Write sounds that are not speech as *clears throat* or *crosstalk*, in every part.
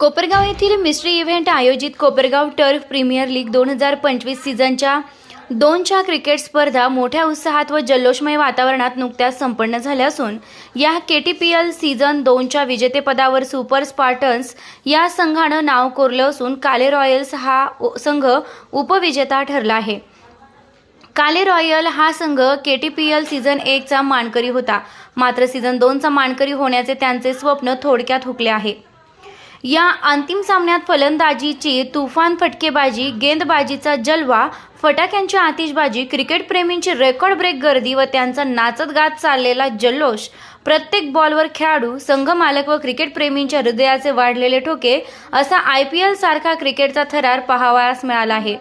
कोपरगाव येथील mystery event आयोजित Kopargaon turf premier league दोन हजार पंचवीस सीझनच्या दोनच्या क्रिकेट स्पर्धा मोठ्या उत्साहात व जल्लोषमय वातावरणात नुकत्याच संपन्न झाल्या असून या K T P L season दोनच्या विजेतेपदावर सुपर स्पार्टन्स या संघानं नाव कोरलं असून काले रॉयल्स हा संघ उपविजेता ठरला आहे. काले रॉयल हा संघ K T P L season एकचा मानकरी होता. मात्र सीझन दोनचा मानकरी होण्याचे त्यांचे स्वप्न थोडक्यात हुकले आहे. या अंतिम सामन्यात फलंदाजीची तुफान फटकेबाजी गेंदबाजीचा जलवा फटाक्यांची आतिषबाजी क्रिकेटप्रेमींची रेकॉर्ड ब्रेक गर्दी व त्यांचा नाचत गात चाललेला जल्लोष प्रत्येक बॉलवर खेळाडू संघ मालक व क्रिकेटप्रेमींच्या हृदयाचे वाढलेले ठोके असा आय पी एल सारखा क्रिकेटचा थरार पाहावयास मिळाला आहे.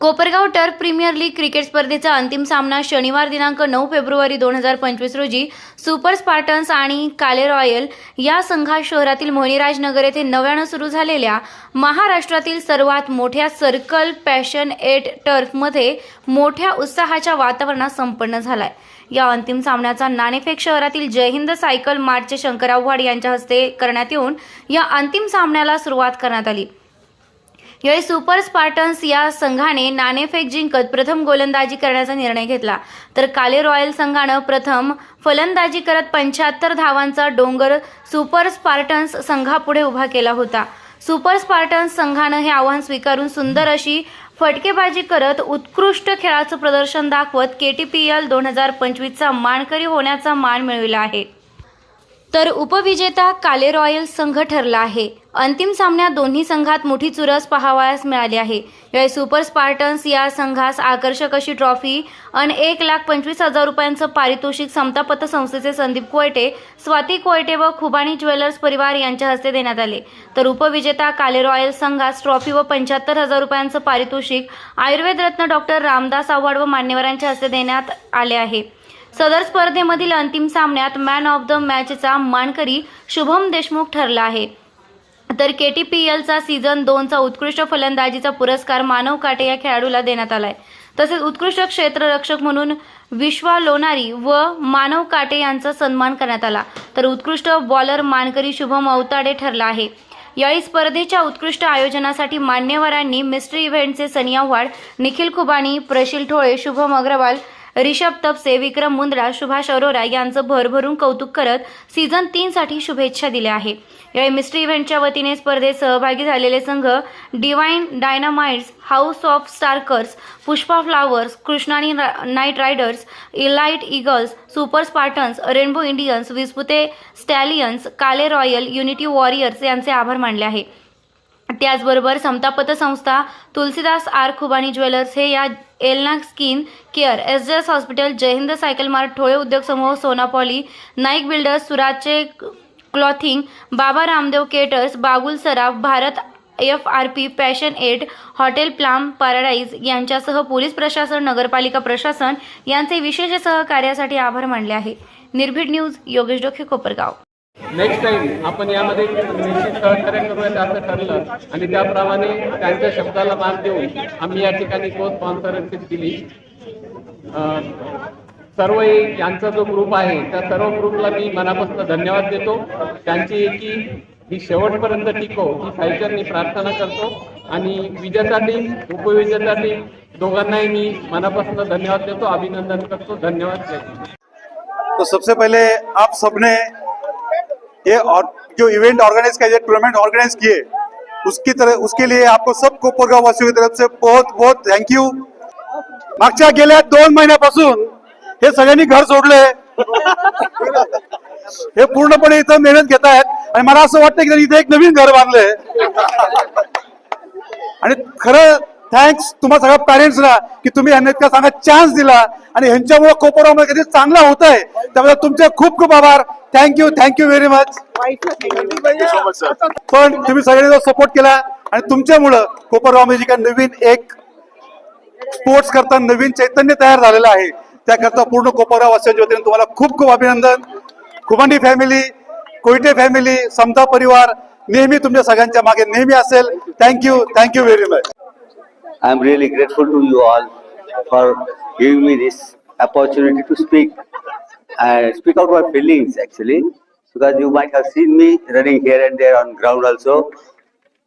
Kopargaon turf premier league cricket स्पर्धेचा अंतिम सामना शनिवार दिनांक नऊ फेब्रुवारी दोन हजार पंचवीस रोजी सुपर स्पार्टन्स आणि काले रॉयल या संघात शहरातील मोहिनीराजनगर येथे नव्यानं सुरू झालेल्या महाराष्ट्रातील सर्वात मोठ्या सर्कल पॅशन एट टर्फमध्ये मोठ्या उत्साहाच्या वातावरणात संपन्न झालाय. या अंतिम सामन्याचा नाणेफेक शहरातील जयहिंद सायकल मार्चचे शंकर आव्हाड यांच्या हस्ते करण्यात येऊन या अंतिम सामन्याला सुरुवात करण्यात आली. यावेळी सुपर स्पार्टन्स या संघाने नाणेफेक जिंकत प्रथम गोलंदाजी करण्याचा निर्णय घेतला. तर काले रॉयल संघानं प्रथम फलंदाजी करत पंच्याहत्तर धावांचा डोंगर सुपर स्पार्टन्स संघापुढे उभा केला होता. सुपर स्पार्टन्स संघानं हे आव्हान स्वीकारून सुंदर अशी फटकेबाजी करत उत्कृष्ट खेळाचं प्रदर्शन दाखवत के टी पी एल दोन हजार पंचवीसचा मानकरी होण्याचा मान मिळविला आहे. तर उपविजेता काले रॉयल संघ ठरला आहे. अंतिम सामन्यात दोन्ही संघात मोठी चुरस पाहावयास मिळाली आहे. यावेळी सुपर स्पार्टन्स या संघास आकर्षक अशी ट्रॉफी आणि एक लाख पंचवीस हजार रुपयांचं पारितोषिक समतापत संस्थेचे संदीप कोयटे स्वाती कोयटे व खुबानी ज्वेलर्स परिवार यांच्या हस्ते देण्यात आले. तर उपविजेता काले रॉयल संघास ट्रॉफी व पंच्याहत्तर हजार रुपयांचं पारितोषिक आयुर्वेद रत्न डॉक्टर रामदास आव्हाड व मान्यवरांच्या हस्ते देण्यात आले आहे. सदर स्पर्धेमधील अंतिम सामन्यात मॅन ऑफ द मॅचचा मानकरी शुभम देशमुख ठरला आहे. तर के टी पी एलचा सीझन दोनचा उत्कृष्ट फलंदाजीचा पुरस्कार मानव काटे या खेळाडूला देण्यात आलाय. तसेच उत्कृष्ट क्षेत्ररक्षक म्हणून विश्वा लोणारी व मानव काटे यांचा सन्मान करण्यात आला. तर उत्कृष्ट बॉलर मानकरी शुभम अवताडे ठरला आहे. यावेळी स्पर्धेच्या उत्कृष्ट आयोजनासाठी मान्यवरांनी मिस्ट्री इव्हेंटचे सनिया वाड निखिल खुबानी प्रशील ठोळे शुभम अग्रवाल रिषभ तपसे विक्रम मुंद्रा सुभाष अरोरा यांचं भरभरून कौतुक करत सीझन तीन साठी शुभेच्छा दिल्या आहे यावेळी मिस्ट्री इव्हेंटच्या वतीने स्पर्धेत सहभागी झालेले संघ divine dynamites house of strikers Pushpa flowers Krishnani knight riders elite eagles super spartans rainbow Indians Vispute stallions Kale royal unity warriors यांचे आभार मानले आहे त्याचबरोबर समता पतसंस्था तुलसीदास आर खुबानी ज्वेलर्स हे या Elna skin care S J S hospital Jai Hind cycle मार्ग ठोळे उद्योग समूह सोनापॉली नाईक बिल्डर्स सुराजचे क्लॉथिंग बाबा रामदेव केटर्स बागुल सराफ Bharat F R P passion add hotel palm paradise यांच्यासह पोलीस प्रशासन नगरपालिका प्रशासन यांचे विशेष सहकार्यासाठी आभार मानले आहे. निर्भीड news Yogesh Dokhe Kopargaon. Next time आपण यामध्ये निश्चित सहकार्य करूयात असं ठरलं आणि त्याप्रमाणे त्यांच्या शब्दाला मान देऊन आम्ही या ठिकाणी को स्पॉन्सरशिप दिली. अं, सर्व यांचा जो ग्रुप आहे त्या सर्व ग्रुपला मी मनापासून धन्यवाद देतो. त्यांची एकी ही शेवटपर्यंत टिको ही साहित्यांनी प्रार्थना करतो. आणि विजेता टीम उपविजेता टीम दोघांनाही मी मनापासून धन्यवाद देतो अभिनंदन करतो. धन्यवाद. देतो तो सबसे पहिले आप सबने ये और जो इवेंट ऑर्गेनाइज किया ये टूर्नामेंट ऑर्गेनाइज किए उसकी तरह उसके लिए आपको सब कोपरगाव वासियों की तरफ से बहुत बहुत थँक्यू मागच्या गेल्या दोन महिन्यापासून हे सगळ्यांनी घर सोडले हे पूर्णपणे इथं मेहनत घेत आहेत आणि मला असं वाटतं की इथे एक नवीन घर बांधलंय. आणि खरं थँक्स तुम्हा सगळ्या पॅरेंट्सला की तुम्ही यांना इतका चांगला चान्स दिला आणि ह्यांच्यामुळे कोपरामध्ये कधी चांगला होत आहे त्यामुळे तुमचे खूप खूप आभार. थँक्यू थँक्यू व्हेरी मच पण तुम्ही सगळ्यांनी जो सपोर्ट केला आणि तुमच्यामुळं कोपरगावमध्ये जी काय नवीन एक स्पोर्ट्स करता नवीन चैतन्य तयार झालेलं आहे त्याकरता पूर्ण कोपरगाव वासियांच्या वतीने तुम्हाला खूप खूप अभिनंदन. खुमांडी फॅमिली कोयटे फॅमिली समता परिवार नेहमी तुमच्या सगळ्यांच्या मागे नेहमी असेल. Thank you thank you very much I'm really grateful to you all for giving me this opportunity to speak and speak out my feelings actually. because you might have seen me running here and there on ground also.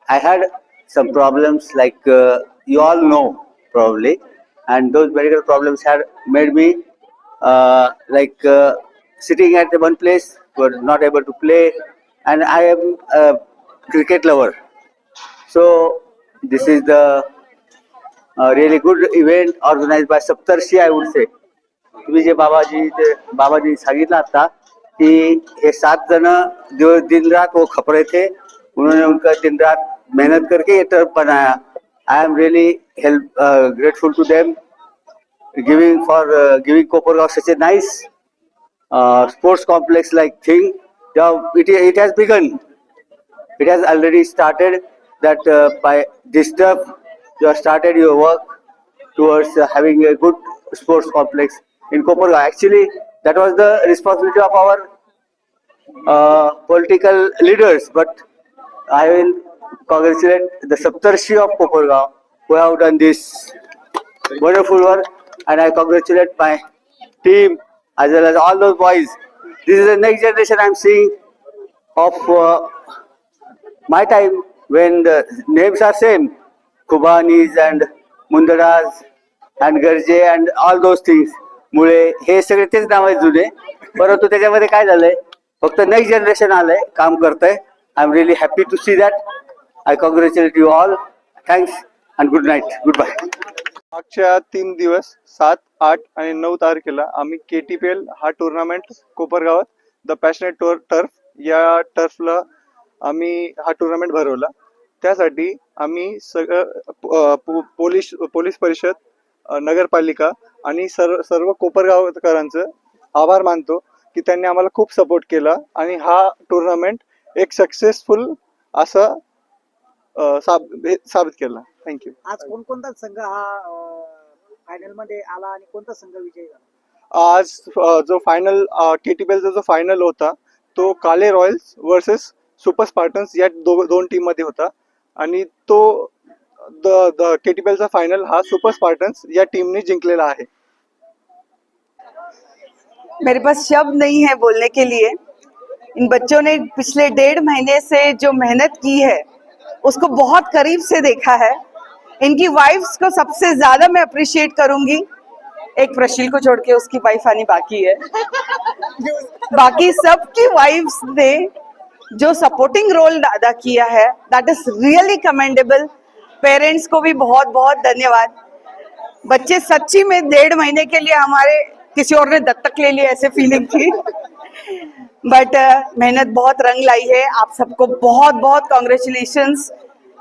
I had some problems like uh, you all know probably, and those medical problems had made me uh, like uh, sitting at one place, were not able to play, and I am a cricket lover. So this is the really good event event by Saptarshi I would say तुम्ही जे बाबाजी ते बाबाजी सांगितलं आता कि ये सात जन दिवस दिन रात वो हो खप रहे थे. उन्होंने उनका दिन रात मेहनत करके ये टर्फ बनाया. I am really help grateful to them giving for giving Kopargaon such a nice sports complex like thing it it has begun it has already started that uh, by this stuff you have started your work towards uh, having a good sports complex in Koporga. Actually, that was the responsibility of our uh, political leaders, but I will congratulate the Saptarshi of Koporga who have done this wonderful work, and I congratulate my team as well as all those boys. This is the next generation I'm seeing of uh, my time when the names are same Khubanis and Mundadas and Garje and all those things मुळे हे सगळे तेच नाव आहेत जुने. परंतु त्याच्यामध्ये काय झालंय? फक्त नेक्स्ट जनरेशन आलंय काम करतंय. I am really happy to see that I congratulate you all thanks and good night good bye मागच्या तीन दिवस सात आठ आणि नऊ तारखेला आम्ही के टी पी एल हा टुर्नामेंट कोपरगावात द पॅशनेट टूर टर्फ या टर्फला आम्ही हा टुर्नामेंट भरवला. त्यासाठी आम्ही सगळं पोलीस पोलीस परिषद नगरपालिका आणि सर्व सर्व कोपरगावकरांचं आभार मानतो की त्यांनी आम्हाला खूप सपोर्ट केला आणि हा टुर्नामेंट एक सक्सेसफुल असा साबित केला. थँक्यू आज कोणकोणता संघ हा फायनलमध्ये आला आणि कोणता संघ विजयी झाला? आज जो फायनल केटीपीएलचा जो फायनल होता तो काले रॉयल्स वर्सेस सुपर स्पार्टन्स या दो, दोन टीममध्ये होता. आणि तो द द केटीपीएलचा फायनल हा सुपर स्पार्टन्स या टीमने जिंकलेला आहे. मेरे पास शब्द नहीं है बोलने के लिए. इन बच्चों ने पिछले डेढ़ महीने से जो मेहनत की है उसको बहुत करीब से देखा है. इनकी वाइफ्स को सबसे ज़्यादा मैं अप्रिशिएट करूँगी. एक प्रशील को छोड़ के उसकी वाइफ आनी बाकी है. *laughs* बाकी सबकी वाइफ्स ने जो सपोर्टिंग रोल अदा किया है that is really commendable parents को भी बहुत बहुत धन्यवाद। बच्चे सच्ची में डेढ़ महीने के लिए हमारे किसी और ने दत्तक ले लिया ऐसे फीलिंग थी बट uh, मेहनत बहुत रंग लाई है। आप सबको बहुत बहुत congratulation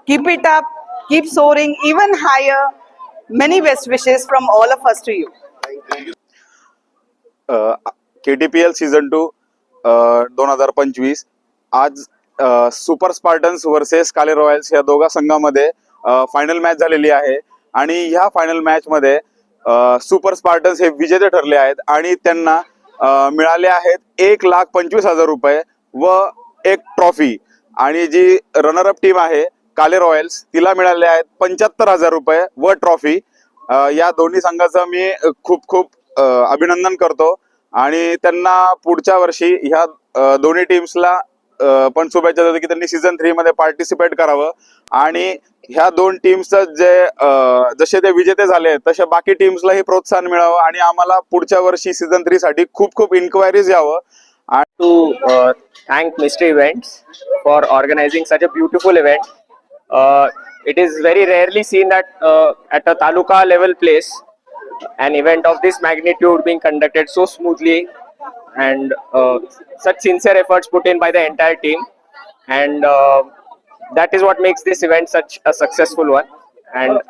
keep it up keep soaring even higher many best wishes from all of us to you L season two दोन हज़ार पंचवीस आज Super Spartans versus Kale Royals या दोघा संघामध्ये फायनल मॅच झालेली आहे. आणि ह्या फायनल मॅच मध्ये सुपर स्पार्टन्स हे विजेते ठरले आहेत आणि त्यांना मिळाले आहेत एक लाख पंचवीस हजार रुपये व एक ट्रॉफी आणि जी रनरअप टीम आहे काले रॉयल्स तिला मिळाले आहेत पंच्याहत्तर हजार रुपये व ट्रॉफी या दोन्ही संघाचं मी खूप खूप अभिनंदन करतो. आणि त्यांना पुढच्या वर्षी ह्या दोन्ही टीम्सला पण शुभेच्छा देतो की त्यांनी सीझन थ्री मध्ये पार्टिसिपेट करावं. आणि ह्या दोन टीम्सच जे जसे ते विजेते झाले तसे बाकी टीम्सलाही प्रोत्साहन मिळावं आणि आम्हाला पुढच्या वर्षी सीझन थ्री साठी खूप खूप इन्क्वायरीज यावं. आणि to thank mister event for organising such a beautiful event it is very rarely seen that at a taluka level place an event of this magnitude being conducted so smoothly and uh, such sincere efforts put in by the entire team. And uh, that is what makes this event such a successful one. And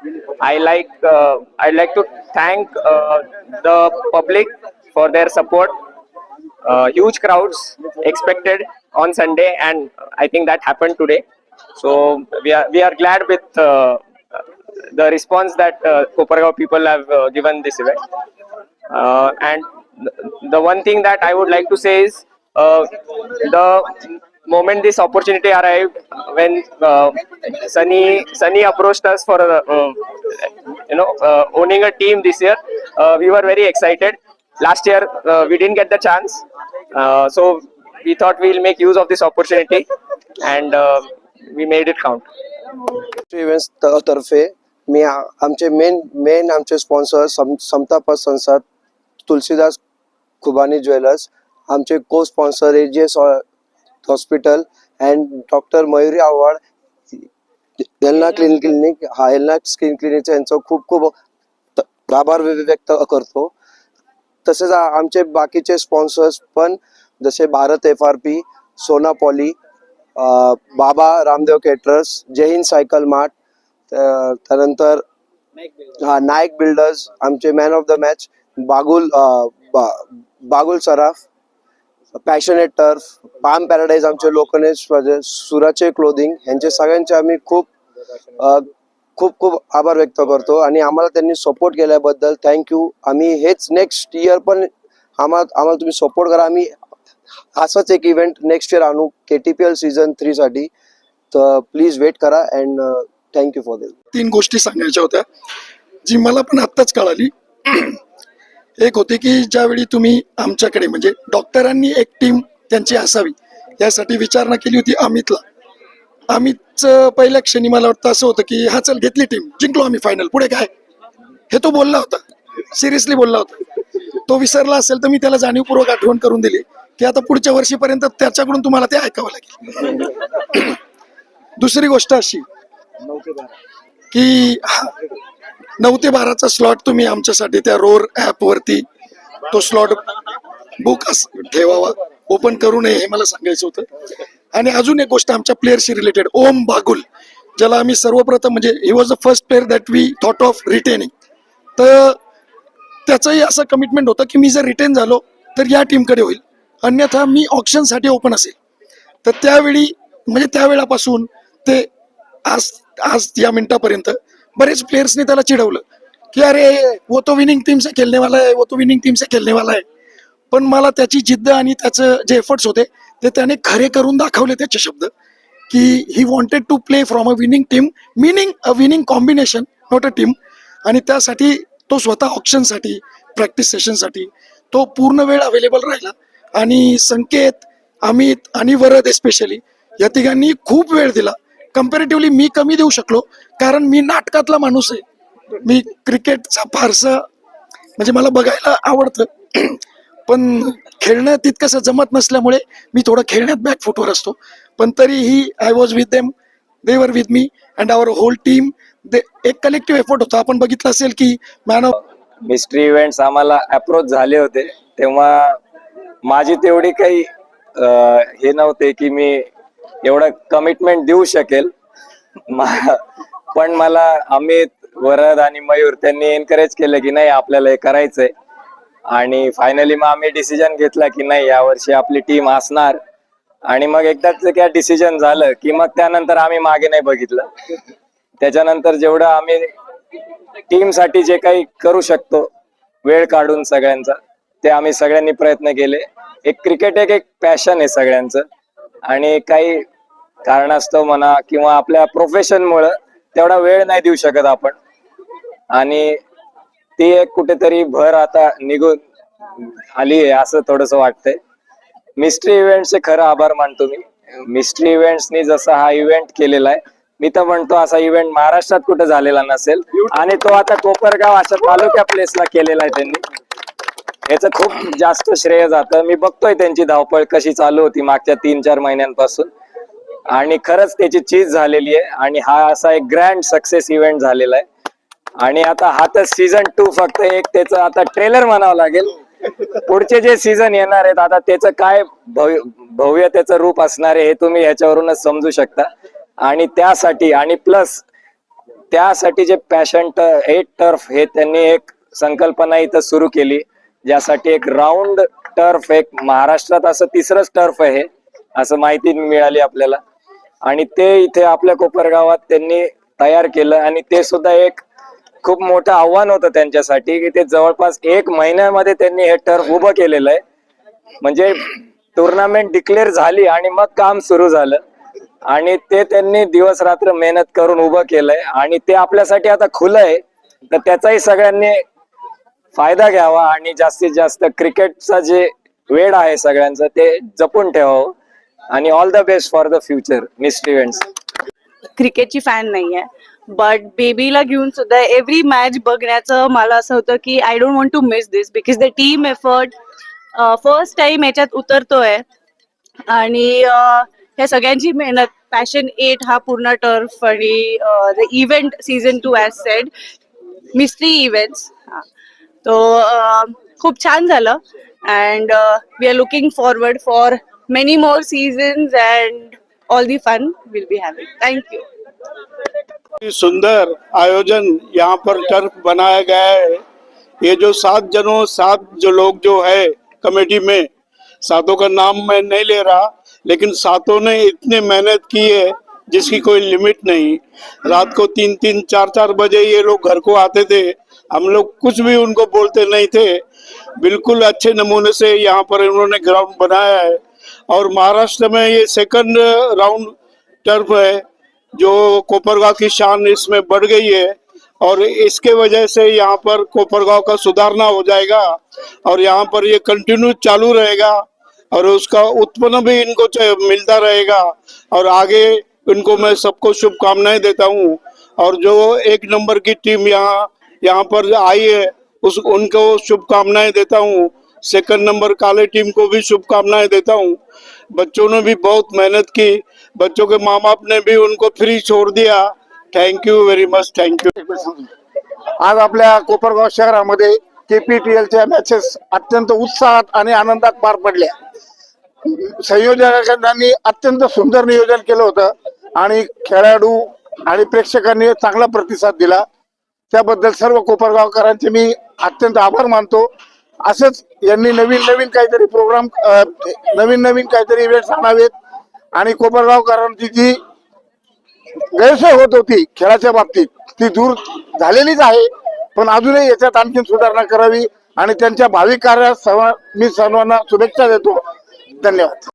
I like uh, I like to thank uh, the public for their support uh, huge crowds expected on Sunday, and I think that happened today. So we are we are glad with uh, the response that uh, Kopargaon people have uh, given this event. Uh, and th- the one thing that I would like to say is uh, the moment this opportunity arrived when uh, Sunny Sunny approached us for uh, uh, you know uh, owning a team this year, uh, we were very excited. Last year uh, we didn't get the chance, uh, so we thought we'll make use of this opportunity and uh, we made it count. Events त- तर्फे मी आ- आमचे main main आमचे sponsor सम समता पत संस्था Tulsidas Khubani jewellers आमचे co sponsor A G S hospital and doctor Mayuri Awhad Helna clean clinic हा Helna skin क्लिनिकचा यांचा खूप खूप आभार व्य- व्यक्त करतो. तसेच आमचे बाकीचे स्पॉन्सर्स पण जसे Bharat F R P Sona poly Baba Ramdev caterers Jai Hind cycle mart त्या- त्यानंतर हा नायक बिल्डर्स आमचे man of the match Bagul बा- Bagul Saraf passionate turf palm paradise आमचे लोकनेश सुराचे क्लोदिंग यांचे सगळ्यांचे आम्ही खूप खूप खूप आभार व्यक्त करतो आणि आम्हाला त्यांनी सपोर्ट केल्याबद्दल थँक्यू आम्ही हेच नेक्स्ट इयर पण आम्हाला आम्हाला तुम्ही सपोर्ट करा. आम्ही असाच एक इव्हेंट नेक्स्ट इयर आणू K T P L season three साठी. तर प्लीज वेट करा and thank you for this तीन गोष्टी सांगायच्या होत्या जी मला पण आत्ताच कळाली. एक होती की ज्यावेळी तुम्ही आमच्याकडे म्हणजे डॉक्टरांनी एक टीम त्यांची असावी यासाठी विचारणा केली होती अमितला. अमितचं पहिल्या क्षणी मला वाटतं असं होतं की हा चल घेतली टीम जिंकलो आम्ही फायनल पुढे काय? हे तो बोलला होता सिरियसली बोलला होता. तो विसरला असेल तर मी त्याला जाणीवपूर्वक आठवण करून दिली की आता पुढच्या वर्षीपर्यंत त्याच्याकडून तुम्हाला ते ऐकावं लागेल. *clears throat* दुसरी गोष्ट अशी की नऊ ते बाराचा स्लॉट तुम्ही आमच्यासाठी त्या रोर ॲपवरती तो स्लॉट बुक ठेवावा. ओपन करू नये हे मला सांगायचं होतं. आणि अजून एक गोष्ट आमच्या प्लेअरशी रिलेटेड ओम बागुल ज्याला आम्ही सर्वप्रथम म्हणजे he was the first player that we thought of retaining तर त्याचंही असं कमिटमेंट होतं की मी जर रिटेन झालो तर या टीमकडे होईल. अन्यथा मी ऑप्शनसाठी ओपन असेल. तर त्यावेळी म्हणजे त्यावेळापासून ते आज आज या मिनिटापर्यंत बरेच प्लेयर्सनी त्याला चिडवलं की अरे वो तो विनिंग टीम से आहे वाला वो तो विनिंग टीम से आहे वाला पण मला त्याची जिद्द आणि त्याचं जे एफर्ट्स होते ते त्याने खरे करून दाखवले त्याचे शब्द की he wanted to play from a winning team meaning a winning combination not a team आणि त्यासाठी तो स्वतः ऑप्शनसाठी प्रॅक्टिस सेशनसाठी तो पूर्ण वेळ अवेलेबल राहिला. आणि संकेत अमित आणि वरद एस्पेशली या तिघांनी खूप वेळ दिला. कम्पॅरेटिव्हली मी कमी देऊ शकलो कारण मी नाटकातला माणूस आहे. मी क्रिकेटचा फारसा म्हणजे मला बघायला आवडतं. पण खेळणं तितकंसं जमत नसल्यामुळे मी थोडं खेळण्यात बॅक फुटवर असतो. पण तरीही I was with them they were with me and our whole team they एक कलेक्टिव्ह एफर्ट होता. आपण बघितलं असेल की मॅन ऑफ मिस्ट्री इव्हेंट्स आम्हाला अप्रोच झाले होते. तेव्हा माझी तेवढी काही हे नव्हते की मी एवढं कमिटमेंट देऊ शकेल. पण मला अमित वरद आणि मयूर त्यांनी एनकरेज केलं की नाही आपल्याला हे करायचंय. आणि फायनली मग आम्ही डिसिजन घेतला की नाही यावर्षी आपली टीम असणार. आणि मग एकदाच काय डिसिजन झालं की मग त्यानंतर आम्ही मागे नाही बघितलं. त्याच्यानंतर जेवढं आम्ही टीमसाठी जे काही करू शकतो वेळ काढून सगळ्यांचा ते आम्ही सगळ्यांनी प्रयत्न केले. एक क्रिकेट एक एक पॅशन आहे सगळ्यांचं. आणि काही कारणास्तव म्हणा किंवा आपल्या प्रोफेशन मुळे तेवढा वेळ नाही देऊ शकत आपण. आणि ती एक कुठेतरी भर आता निघून आली आहे असं थोडस वाटतंय. मिस्ट्री इव्हेंटचे खरं आभार मानतो मी. मिस्ट्री इव्हेंट्सनी जसा हा इव्हेंट केलेला आहे मी तर म्हणतो असा इव्हेंट महाराष्ट्रात कुठे झालेला नसेल. आणि तो आता कोपरगाव अशा तालुक्या प्लेसला केलेला आहे त्यांनी. याचं खूप जास्त श्रेय जातं. मी बघतोय त्यांची धावपळ कशी चालू होती मागच्या तीन चार महिन्यांपासून. आणि खरंच त्याची चीज झालेली आहे. आणि हा असा एक ग्रँड सक्सेस इव्हेंट झालेला आहे. आणि आता हा तर सीझन टू फक्त एक त्याचं आता ट्रेलर म्हणावं लागेल. पुढचे जे सीझन येणार आहेत आता त्याचं काय भव्य भव्य त्याचं रूप असणार आहे हे तुम्ही ह्याच्यावरूनच समजू शकता. आणि त्यासाठी आणि प्लस त्यासाठी जे पॅशन एट टर्फ हे त्यांनी एक संकल्पना इथं सुरू केली. ज्यासाठी एक राऊंड टर्फ एक महाराष्ट्रात असं तिसरंच टर्फ आहे असं माहिती मिळाली आपल्याला. आणि ते इथे आपल्या कोपरगावात त्यांनी तयार केलं आणि ते सुद्धा एक खूप मोठं आव्हान होतं त्यांच्यासाठी की ते जवळपास एक महिन्यामध्ये त्यांनी हे टर्फ उभं केलेलं आहे. म्हणजे टुर्नामेंट डिक्लेअर झाली आणि मग काम सुरू झालं. आणि ते त्यांनी दिवस रात्र मेहनत करून उभं केलंय आणि ते आपल्यासाठी आता खुलं आहे. तर त्याचाही सगळ्यांनी फायदा घ्यावा आणि जास्तीत जास्त क्रिकेटचा जे वेळ आहे सगळ्यांचं ते जपून ठेवावं. आणि all the best for the future miss Stevens क्रिकेटची फॅन नाही आहे बट बेबीला घेऊन सुद्धा एव्हरी मॅच बघण्याचं मला असं होतं की I don't want to miss this because the team effort first time याच्यात उतरतोय. आणि ह्या सगळ्यांची मेहनत पॅशन एट हा पूर्ण टर्फ आणि the event season two as said mystery events तो खूप छान झालं. And we are looking forward for many more seasons and all the fun will be having thank you सुंदर आयोजन यहाँ पर टर्फ बनाया गया है। ये जो सात जनों, सात जो लोग जो है कमेटी में, सातों का नाम मैं नहीं ले रहा, लेकिन सातों ने इतनी मेहनत की है जिसकी कोई लिमिट नहीं। रात को तीन तीन चार चार बजे ये लोग घर को आते थे हम लोग कुछ भी उनको बोलते नहीं थे। बिल्कुल अच्छे नमूने से यहाँ पर इन्होंने ग्राउंड बनाया है। और महाराष्ट्र में ये सेकंड राउंड टर्फ है, जो कोपरगांव की शान इसमें बढ़ गई है। और इसके वजह से यहाँ पर कोपरगांव का सुधारना हो जाएगा और यहाँ पर ये कंटिन्यू चालू रहेगा और उसका उत्पन्न भी इनको मिलता रहेगा। और आगे इनको मैं सबको शुभकामनाएँ देता हूँ। और जो एक नंबर की टीम यहाँ यहाँ पर आई है उस उनको शुभकामनाएं देता हूँ। सेकंड नंबर काले टीम को भी शुभकामनाएं देता हूँ। बच्चों ने भी बहुत मेहनत की। बच्चों के माँ बाप ने भी उनको फ्री छोड़ दिया। Thank you very much thank you आज आपल्या कोपरगाव शहरामध्ये केपीटीएलच्या मॅचेस अत्यंत उत्साहात आणि आनंदात पार पडल्या. संयोजकांनी अत्यंत सुंदर नियोजन केलं होतं आणि खेळाडू आणि प्रेक्षकांनी चांगला प्रतिसाद दिला. त्याबद्दल सर्व कोपरगावकरांचे मी अत्यंत आभार मानतो. असंच यांनी नवीन नवीन काहीतरी प्रोग्राम नवीन नवीन काहीतरी इव्हेंट्स आणावेत. आणि कोपरगावकरांची जी गैरसोय होत होती खेळाच्या बाबतीत ती दूर झालेलीच आहे. पण अजूनही याच्यात आणखी सुधारणा करावी आणि त्यांच्या भावी कार्यात सर्व मी सर्वांना शुभेच्छा देतो. धन्यवाद.